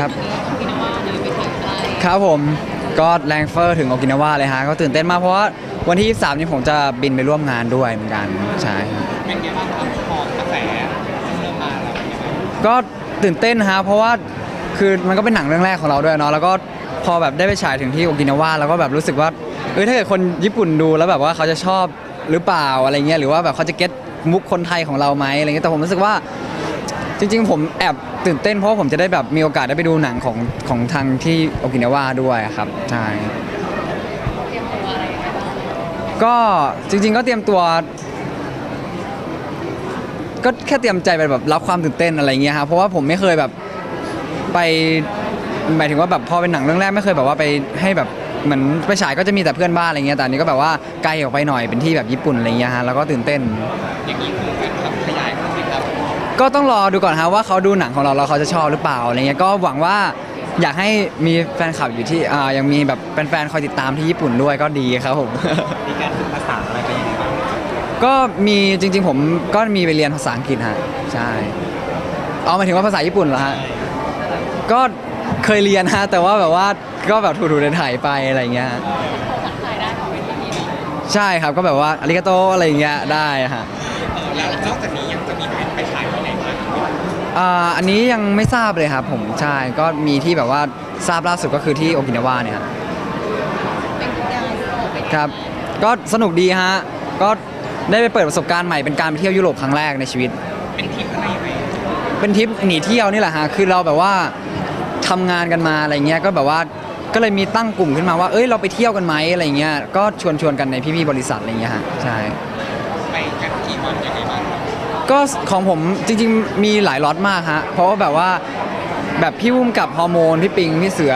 ครับพี่นว่าหรือไปถึงอะไรครับผมก็แรงเฟอร์ถึงโอกินาวาเลยฮะก็ตื่นเต้นมากเพราะว่าวันที่ 23 นี้ผมจะบินไปร่วมงานด้วยเหมือนกันใช่ครับเป็นไงบ้างครับพอกระแสเริ่มมาแล้วเป็นไงบ้างก็ตื่นเต้นฮะเพราะว่าคือมันก็เป็นหนังเรื่องแรกของเราด้วยเนาะแล้วก็พอแบบได้ไปฉายถึงที่โอกินาวาแล้วก็แบบรู้สึกว่าเออถ้าเกิดคนญี่ปุ่นดูแล้วแบบว่าเขาจะชอบหรือเปล่าอะไรเงี้ยหรือว่าแบบเขาจะเก็ตมุกคนไทยของเราไหมอะไรเงี้ยแต่ผมรู้สึกว่า จริง ๆ ผมแอบตื่นเต้นเพราะาผมจะได้แบบมีโอกาสได้ไปดูหนังของของทางที่โอกินาวาด้วยครับใช่ก็จริง ๆ ก็เตรียมตัว ก็แค่เตรียมใจไปแบบรับความตื่นเต้นอะไรเงี้ยครับเพราะว่าผมไม่เคยแบบไปหมายถึงว่าแบบพอเป็นหนังเรื่องแรกไม่เคยแบบว่าไปให้แบบเหมือนไปฉายก็จะมีแต่เพื่อนบ้านอะไรเงี้ยแต่อันนี้ก็แบบว่าไกลออกไปหน่อยเป็นที่แบบญี่ปุ่นอะไรเงี้ยฮะแล้วก็ตื่นเต้นอย่างนี้คือ ก็ต้องรอดูก่อนฮะว่าเขาดูหนังของเราแล้วเขาจะชอบหรือเปล่าอะไรเงี้ยก็หวังว่าอยากให้มีแฟนคลับอยู่ที่อ่ายังมีแบบแฟนๆคอยติดตามที่ญี่ปุ่นด้วยก็ดีครับผม มีการฝึกภาษาอะไรไปยังไงบ้างก็มีจริง ๆ ผมก็มีไปเรียนภาษาอังกฤษฮะใช่เอาหมายถึงว่าภาษาญี่ปุ่นเหรอฮะก็เคยเรียนฮะแต่ว่าแบบว่าก็แบบถูๆไถ่ายๆไปอะไรเงี้ยฮะทั ใช่ครับก็แบบว่าอาริกาโตอะไรเงี้ยได้ฮะเออแล้วนอกจากนี้ยังจะมีไปฉายที่ไหนบ้างอ่าอันนี้ยังไม่ทราบเลยครับผมใช่ก็มีที่แบบว่าทราบล่าสุดก็คือที่โอกินาวาเนี่ยฮะเป็นทุกอย่างเป็นครับก็สนุกดีฮะก็ได้ไปเปิดประสบการณ์ใหม่เป็นการไปเที่ยวยุโรปครั้งแรกในชีวิต เป็นทริปอะไรยังไงเป็นทริปหนีเที่ยวนี่แหละฮะคือเราแบบว่าทำงานกันมาอะไรเงี้ยก็แบบว่า ก็เลยมีตั้งกลุ่มขึ้นมาว่า เอ้ย เราไปเที่ยวกันไหมอะไรเงี้ย ก็ชวนชวนๆกันในพี่ๆบริษัทอะไรเงี้ยฮะ ใช่ ไปกันกี่วันยังไงบ้างครับก็ของผมจริงๆ มีหลายล็อตมากฮะ เพราะว่าแบบว่าแบบพี่วุ้มกับฮอร์โมน พี่ปิง พี่เสือ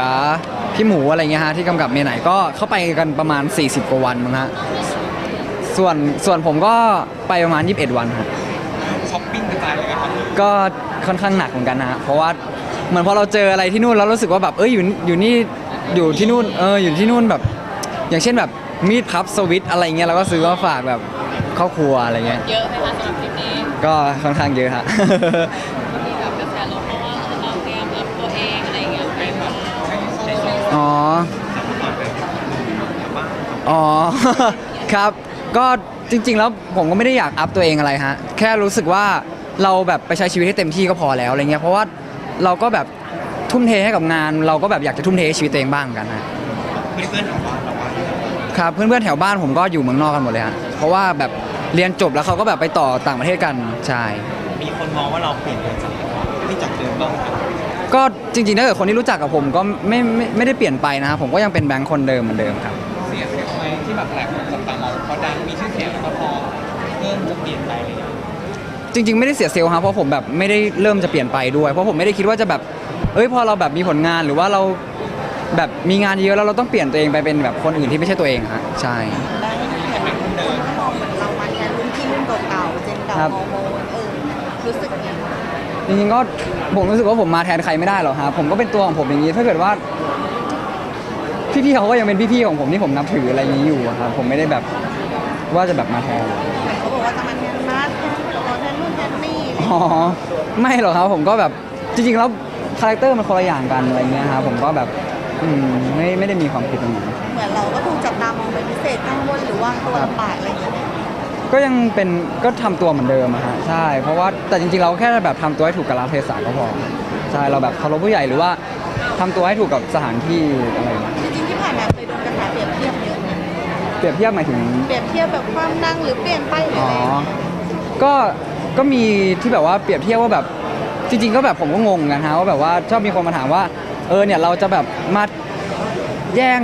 พี่หมูอะไรเงี้ยฮะที่กำกับเมียไหนก็เข้าไปกันประมาณ 40 กว่าวันมั้งฮะ ส่วนส่วนผมก็ไปประมาณ 21 วันครับ ช้อปปิ้งกระจายเลยครับก็ค่อนข้างหนักเหมือนกันนะฮะ เพราะว่าเหมือนพอเราเจออะไรที่นู่นแล้วรู้สึกว่าแบบ เอ้ยอยู่อยู่นี่ อยู่ที่นู่นเอออยู่ที่นู่นแบบ อย่างเช่นแบบมีดพับสวิตช์อะไรเงี้ยเราก็ซื้อมาฝากแบบครอบครัวอะไรเงี้ยเยอะไหมคะสำหรับทริปนี้ก็ค่อนข้างเยอะฮะมีแบบกระแสลบเพราะว่าเราเตรียมรับตัวเองอะไรอย่างเงี้ยไปแบบอ๋อ อ๋อ ครับ ก็จริง ๆ แล้วผมก็ไม่ได้อยากอัพตัวเองอะไรฮะ แค่รู้สึกว่าเราแบบไปใช้ชีวิตให้เต็มที่ก็พอแล้วอะไรเงี้ย เพราะว่าเราก็แบบ ทุ่มเทให้กับงาน เราก็แบบอยากจะทุ่มเทให้ชีวิตตัวเองบ้างเหมือนกันฮะเพื่อนๆของบ้านเราว่าครับเพื่อนๆแถวบ้านผมก็อยู่เมืองนอกกันหมดเลยฮะเพราะว่าแบบเรียนจบแล้วเขาก็แบบไปต่อต่างประเทศกันใช่มีคนมองว่าเราเปลี่ยนไปจากที่จากเดิมบ้างไหมครับก็จริงๆถ้าเกิดคนที่รู้จักกับผมก็ไม่ไม่ไม่ได้เปลี่ยนไปนะครับผมก็ยังเป็นแบงค์คนเดิมเหมือนเดิมครับ เสียเสียไหมที่แบบหลายคนจับตามองพอดังมีชื่อเสียงแล้วก็พอเริ่มจะเปลี่ยนไปอะไรอย่างเงี้ยจริงๆ ไม่ได้เสียเซลล์ครับเพราะผมแบบไม่ได้เริ่มจะเปลี่ยนไปด้วย เพราะผมไม่ได้คิดว่าจะแบบ เอ้ยพอเราแบบมีผลงานหรือว่าเราแบบมีงานเยอะแล้วเราต้องเปลี่ยนตัวเองไปเป็นแบบคนอื่นที่ไม่ใช่ตัวเองฮะใช่ ได้ไหมคะเหมือนคนมองเหมือนเรามาแทนรุ่นพี่รุ่นเก่าๆเจนเก่าครับฮอร์โมนเออรู้สึกยังไงบ้างจริงๆก็ผมรู้สึกว่าผมมาแทนใครไม่ได้หรอกครับผมก็เป็นตัวของผมอย่างนี้ถ้าเกิดว่า พี่ๆเขาก็ยังเป็นพี่ๆของผมที่ผมนับถืออะไรอย่างนี้อยู่อะครับผมไม่ได้แบบว่าจะแบบมาแทน แต่เขาบอกว่าจะมาแทนมาแทนตัวแทนรุ่นแทนนี่อะไรอย่างอ๋อเงี้ยไม่หรอกครับผมก็แบบจริงๆแล้ว คาแรคเตอร์มันคนละอย่างกันอะไรเงี้ยครับผมก็แบบอืมไม่ไม่ได้มีความคิดตรงนั้นเหมือนเราก็ถูกจับตามองเป็นพิเศษกังวลหรือว่างตัวลำบากอะไรอย่างเงี้ยก็ยังเป็นก็ทำตัวเหมือนเดิมอะฮะใช่ เพราะว่าแต่จริงๆเราแค่แบบทำตัวให้ถูกกาลเทศะก็พอใช่เราแบบเคารพผู้ใหญ่หรือว่าทำตัวให้ถูกกับสถานที่อะไรอย่างเงี้ยจริงๆที่ผ่านมาเคยโดนกระแสเปรียบเทียบเยอะไหมเปรียบเทียบหมายถึง เปรียบเทียบแบบความดังหรือเปลี่ยนไปหรืออ๋อ อะไรอย่างเงี้ยก็ ก็มีที่แบบว่าเปรียบเทียบว่าแบบ จริง ๆ ก็แบบผมก็งงเหมือนกันฮะว่าแบบว่าชอบมีคนมาถามว่า เออเนี่ยเราจะแบบมาแย่ง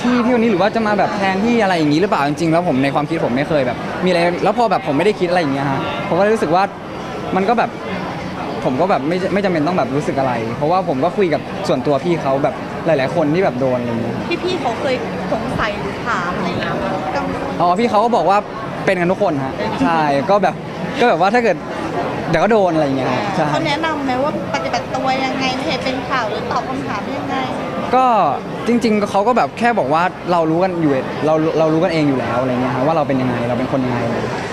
ที่พี่คนนี้หรือว่าจะมาแบบแทนที่อะไรอย่างนี้หรือเปล่าจริงๆแล้วผมในความคิดผมไม่เคยแบบ มีอะไรแล้วพอแบบผมไม่ได้คิดอะไรอย่างเงี้ยฮะผมก็เลยรู้สึกว่ามันก็แบบผมก็แบบไม่ไม่จำเป็นต้องแบบรู้สึกอะไร เพราะว่าผมก็คุยกับส่วนตัวพี่เขาแบบหลาย ๆ คนที่แบบโดนอะไรอย่างเงี้ยพี่ๆเขาเคยสงสัยหรือถามอะไรอย่างเงี้ยกังวล อ๋อพี่เขาก็บอกว่าเป็นกันทุกคนฮะใช่ก็แบบก็แบบว่าถ้าเกิด เดี๋ยวก็โดนอะไรอย่างเงี้ยฮะใช่เขาแนะนำไหมว่าปฏิบัติตัวยังไงไม่ให้เป็นข่าวหรือตอบคำถามยังไง ก็จริง ๆเขาก็แบบแค่บอกว่าเรารู้กันอยู่เราเรารู้กันเองอยู่แล้วอะไรเงี้ยฮะว่าเราเป็นยังไงเราเป็นคนยังไง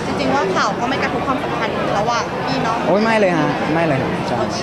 จริงๆว่าข่าวก็ไม่กระทบความสัมพันธ์ระหว่างพี่น้องโอ้ยไม่เลยฮะไม่เลยฮะใช่โอเค